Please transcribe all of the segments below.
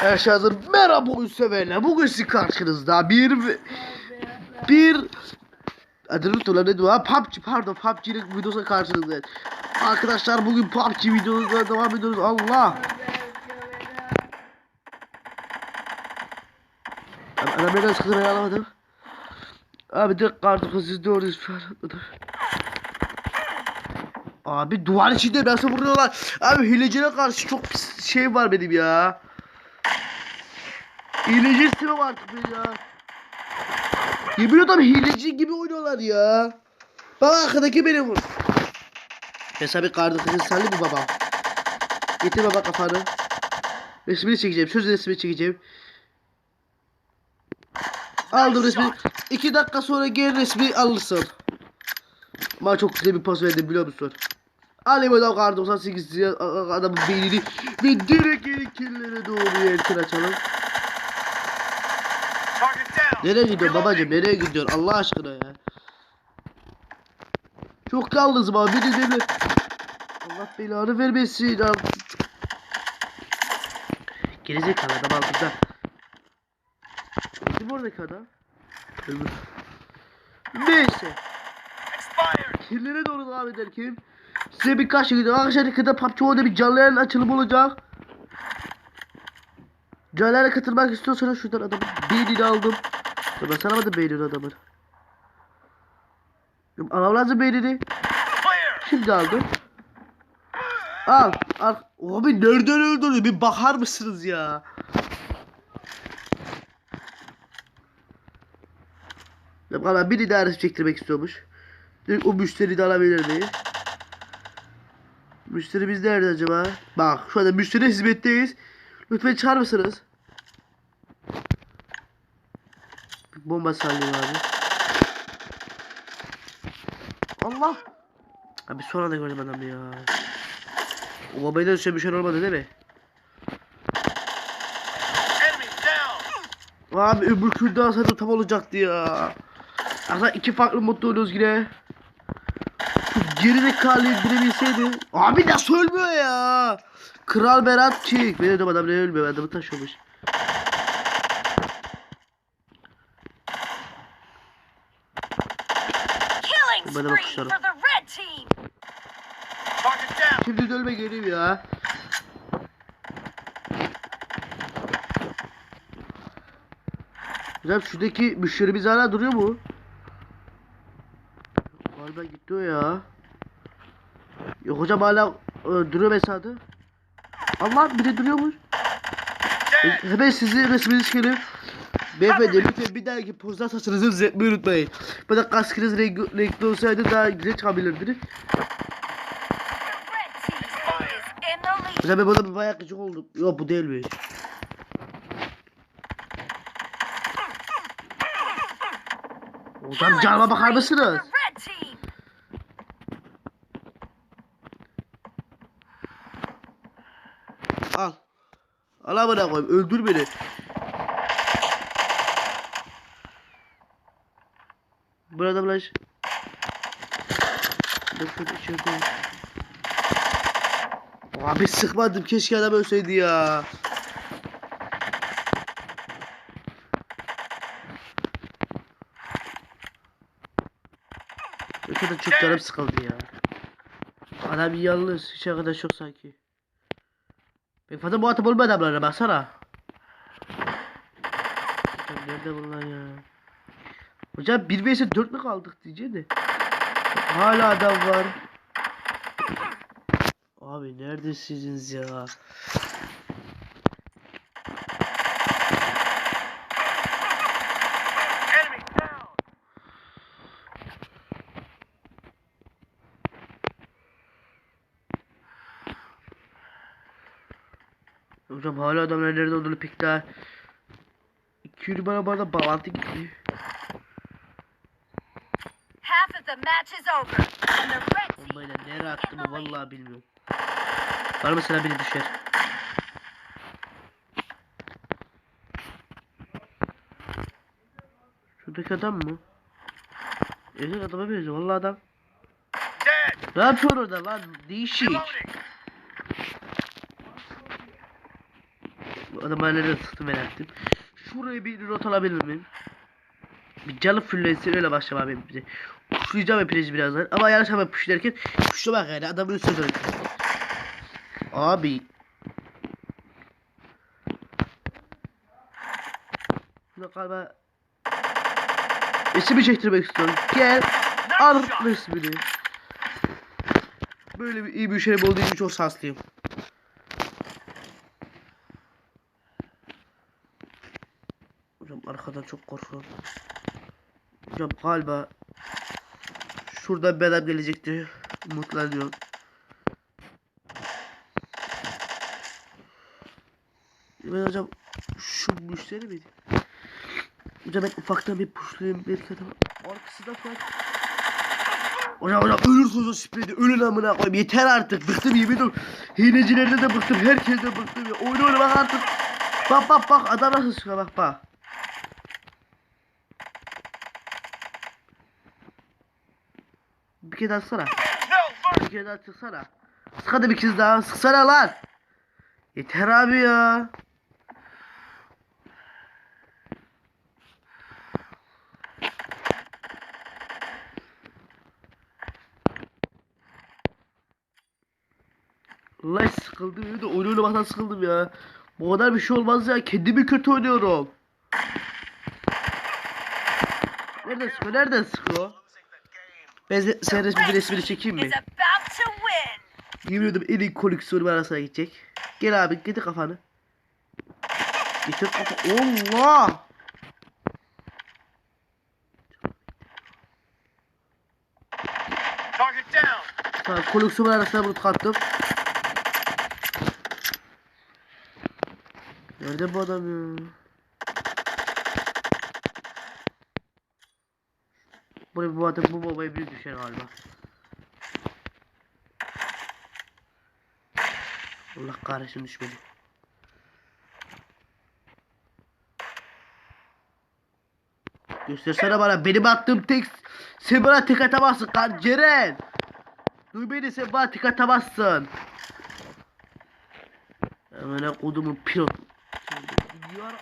Arkadaşlar merhaba oyun severler. Bugün sizin karşınızda bir bir adını unuttum ne diyor? PUBG pardon PUBG'nin videosu karşınızdayız. Arkadaşlar bugün PUBG videosuna devam ediyoruz. Allah. Adam neden sıkıntı alamadım. Abi direkt kartı siz doğru şu an. Abi duvar içinde nasıl vuruyorlar? Abi hilecilere karşı çok şey var benim ya. Hileci istemem artık ben ya. Yemin ederim hileci gibi oynuyorlar ya. Bak arkadaki beni vur. Mesela bir kızı salli mi baba? Getir baba kafanı. Resmini çekeceğim. Söz resmini çekeceğim. Aldım resmi. İki dakika sonra geri resmi alırsın. Ama çok güzel bir pas verdim biliyor musun? Alayım adam kar 98 ya, a- a- adamın beynini ve direkt geri killere doğru yelken açalım. Nereye gidiyorsun babacım nereye gidiyorsun Allah aşkına ya. Çok yalnızım abi beni deme. Allah belanı vermesin ya. Gerizekalı adam altında. Kim oradaki adam? Öbür. Neyse. Kirlere doğru devam ederken size birkaç şey gidiyor. Arkadaşlar yakında PUBG Mobile'de bir canlı yayın açılımı olacak. Canlı yayına katılmak istiyorsanız şuradan adamın beynini aldım. Ben sanamadım beynini adamın. Alam lazım beynini. Şimdi aldım. Al. Al. Abi nereden öldürdü? Bir bakar mısınız ya? Ya bana bir idaresi çektirmek istiyormuş. Direkt o müşteri de alabilirdi. Müşterimiz nerede acaba? Bak şu anda müşteri hizmetteyiz. Lütfen çağır mısınız? Bomba sallayayım abi. Allah! Abi sonra da gördüm adamı ya. O bombayı da düşen bir şey olmadı değil mi? Abi öbür kürde alsaydım tam olacaktı ya. Aslında iki farklı modda oynuyoruz yine. Şu gerizekalı indirebilseydi. Abi nasıl ölmüyor ya? Kral Berat Çik. Benim de adam ne ölmüyor. Adamı taşıyormuş. Killing Bana. Target down. Şimdi de ölme geleyim ya. Hocam şuradaki müşterimiz hala duruyor mu? Galiba gitti o ya. Yok hocam hala e, duruyor mesada. Allah biri duruyormuş. E, Dead. Hemen sizi resmini çıkarayım. Beyefendi lütfen bir dahaki pozdan saçınızı düzeltmeyi unutmayın. Bu da kaskınız renk, renkli olsaydı daha güzel çıkabilirdi. Mesela ben burada bir bayağı gıcık oldum. Yok bu değilmiş. Hocam canıma bakar mısınız? Al amına koyayım öldür beni. Burada bulaş. Bakın içeride. Abi sıkmadım keşke adam ölseydi ya. Ötede çok canım sıkıldı ya. Adam yalnız hiç arkadaş yok sanki. Pek fazla muhatap olma adamlara baksana. Hocam nerede bunlar ya? Hocam 1 vs 4 mü kaldık diyeceğim de. Hala adam var. Abi neredesiniz ya? Hocam hala adamlar nerede olduğunu pek daha... 2 numara bana bağlantı gitti. Bombayla nereye lead. vallahi bilmiyorum. Var mı sana biri düşer? Şuradaki adam mı? Evet adama benziyor vallahi adam. Ne yapıyor orada lan? Değişik. Adamlar nereye sıktı merak ettim. Şuraya bir rot alabilir miyim? Bir canı fullensin öyle başlamam benim bize. Kuşlayacağım hepinizi birazdan. Ama yanlış ama push derken kuşlamak yani adamın üstüne dönüyor. Abi. Buna galiba resmi çektirmek istiyorum. Gel al resmini. Böyle bir iyi bir şey olduğu için çok şanslıyım. Arkadan çok korkuyorum. Hocam galiba şuradan bir adam gelecekti. Umutlanıyorum. Ben hocam şu müşteri miydi? Hocam ben ufaktan bir puşlayayım belki adam arkasında falan. Hocam hocam ölürsünüz o spreyde ölün amına koyayım yeter artık bıktım yemin ediyorum. Hilecilerden de bıktım herkesten bıktım ya oyna oyna bak artık. Bak bak bak adam nasıl çıkıyor bak bak. Bir kere daha sıksana. Bir kere daha sıksana. Sık hadi bir kez daha sıksana lan. Yeter abi ya. Vallahi sıkıldım ya da oyun oynamaktan sıkıldım ya. Bu kadar bir şey olmaz ya. Kendimi kötü oynuyorum. Nereden sıkıyor? Nereden sıkıyor? Ben se- sen resmi bir resmini çekeyim mi? Yemin ediyorum en iyi koleksiyonum arasına gidecek. Gel abi getir kafanı. Getir kafa. Allah! Tamam koleksiyonum arasına bunu kattım. Nerede bu adam ya? Buraya bu adam bu babaya bir düşer galiba. Allah kahretsin düşmedi. Göstersene bana benim attığım tek sen bana tek atamazsın kan Ceren. Duy beni sen bana tek atamazsın. Hemen kodumun pilot.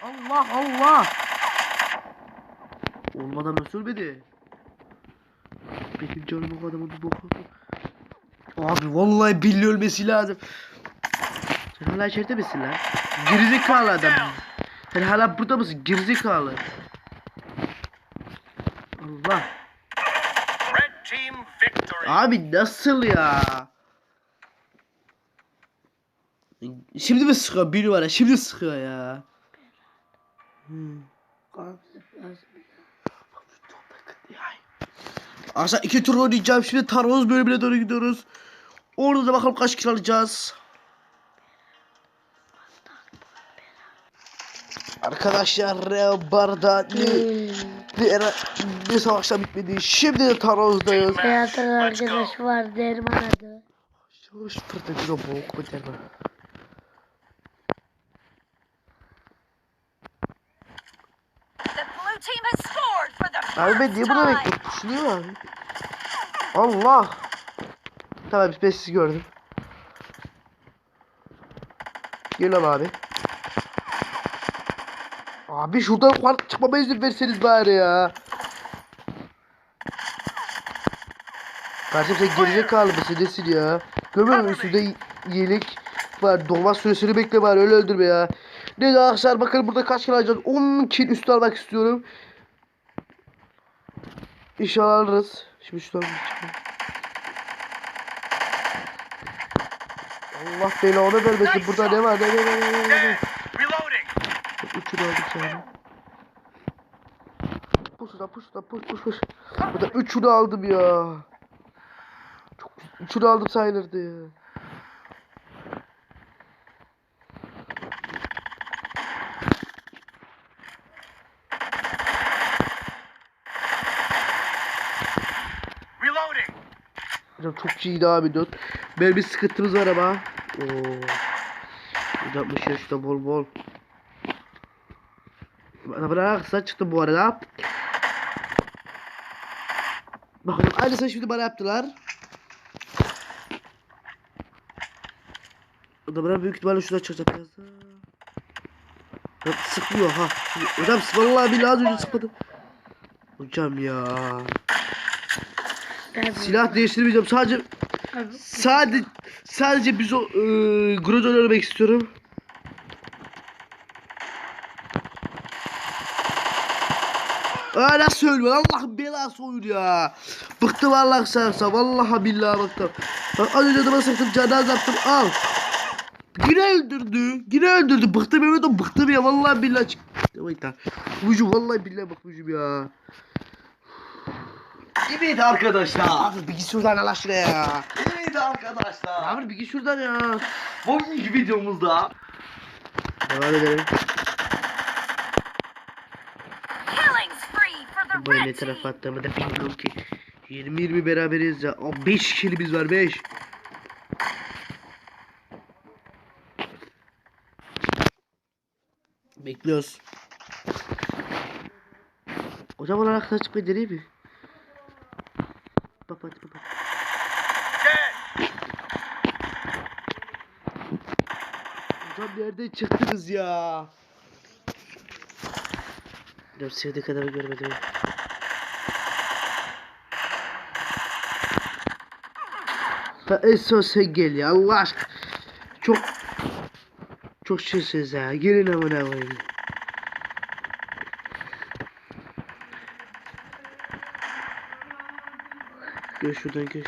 Allah Allah. Olmadan ölmedi? Benim canım o adamın bir boku. Abi vallahi Billy ölmesi lazım. Sen hala içeride misin lan? Gerizekalı adam. Sen hala burada mısın? Gerizekalı. Allah. Red team victory. Abi nasıl ya? Şimdi mi sıkıyor? Bir numara şimdi sıkıyor ya. Hmm. Aşağı iki tur oynayacağım. Şimdi Taroz bölümüne doğru gidiyoruz. Orada da bakalım kaç kilo alacağız. Arkadaşlar Barda bir, bir savaşta bitmedi. Şimdi de Taroz'dayız. Hayatın arkadaşı var Derman adı. Yavaş fırtacı boğuk biter mi? Abi ben niye buna bekliyorum? Puşluyor abi. Allah. Tamam ben sizi gördüm. Geliyorum abi. Abi şuradan fark çıkmama izin verseniz bari ya. Kardeşim sen gerizekalı mısın nesin ya? Görmüyor musun üstünde yelek var. Doğma süresini bekle bari öyle öldürme ya. Neyse arkadaşlar bakalım burada kaç kill alacağız. 10 kill üstü almak istiyorum. İnşallah alırız. Şimdi şuradan çıkalım. Allah belanı vermesin. Burada ne var? Ne ne ne ne ne ne. Sana. Puş şuradan puş şuradan puş puş puş. Burada üçünü aldım ya. Çok üçünü aldım sayılırdı ya. Hocam çok iyiydi abi dört. Böyle bir sıkıntımız var ama. Oo. Hocam bir şey şurada bol bol. Bana kısa çıktı bu arada. Bakalım aynısını şimdi bana yaptılar. Bana büyük ihtimalle şurada çıkacak biraz daha. Sıkmıyor ha. Hocam vallahi billahi az önce sıkmadı. Hocam ya. Ben Silah değiştirmeyeceğim. Sadece sadece sadece biz o e, Groza oynamak istiyorum. Aa nasıl ölmüyor? Allah belası oyun ya. Bıktım Allah sarsa. Vallahi billahi bıktım. Bak az önce adama sıktım canı azalttım al. Yine öldürdü. Yine öldürdü. Bıktım evet o bıktım ya. Vallahi billahi. Bucu vallahi billahi bakmışım ya. Evet arkadaşlar. Abi bir git şuradan Allah aşkına ya. Evet arkadaşlar. Abi bir git şuradan ya. Bugünkü videomuzda Devam edelim. Böyle tarafa attığımı da bilmiyorum ki. 20-20 beraberiz ya. 5 kilimiz var 5. Bekliyoruz. Hocam olarak da çıkmayı deneyim mi? Bak hadi bak. Dead. Hocam nereden çıktınız ya? Hocam sevdiği kadar görmedim. Ha en son sen gel ya Allah aşkına. Çok çok şeysiniz ha. Gelin amına koyayım. Gel şuradan gel.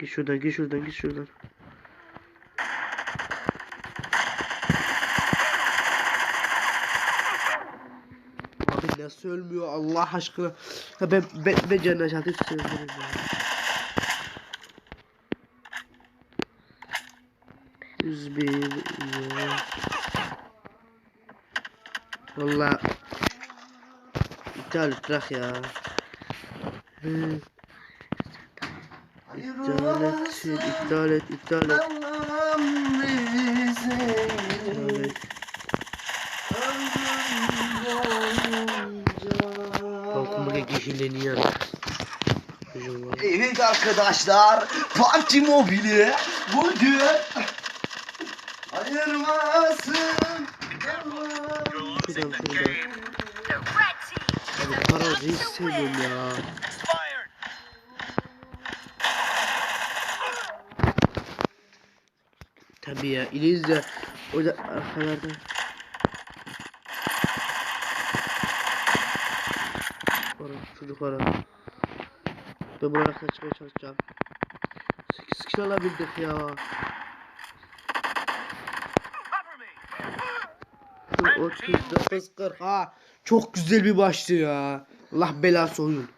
Git şuradan git şuradan git şuradan. Abi nasıl ölmüyor Allah aşkına. Ya ben ben, ben cennet şartı istiyorum. ya. Yüz bin. Valla iptal ya. Hı. İptal et, et, iptal et. İptal et. Balkonda yeşilleniyor. Hücum var. Evet arkadaşlar PUBG Mobile bugün ayırmasın Şuradan şuradan. Abi para ya. Tabii ya İliz de o da arkalarda. Para çocuklara. Ben buralara kaçmaya çalışacağım. 8 kişi alabildik ya. Şu 39 40 ha. Çok güzel bir maçtı ya. Allah belası oyun.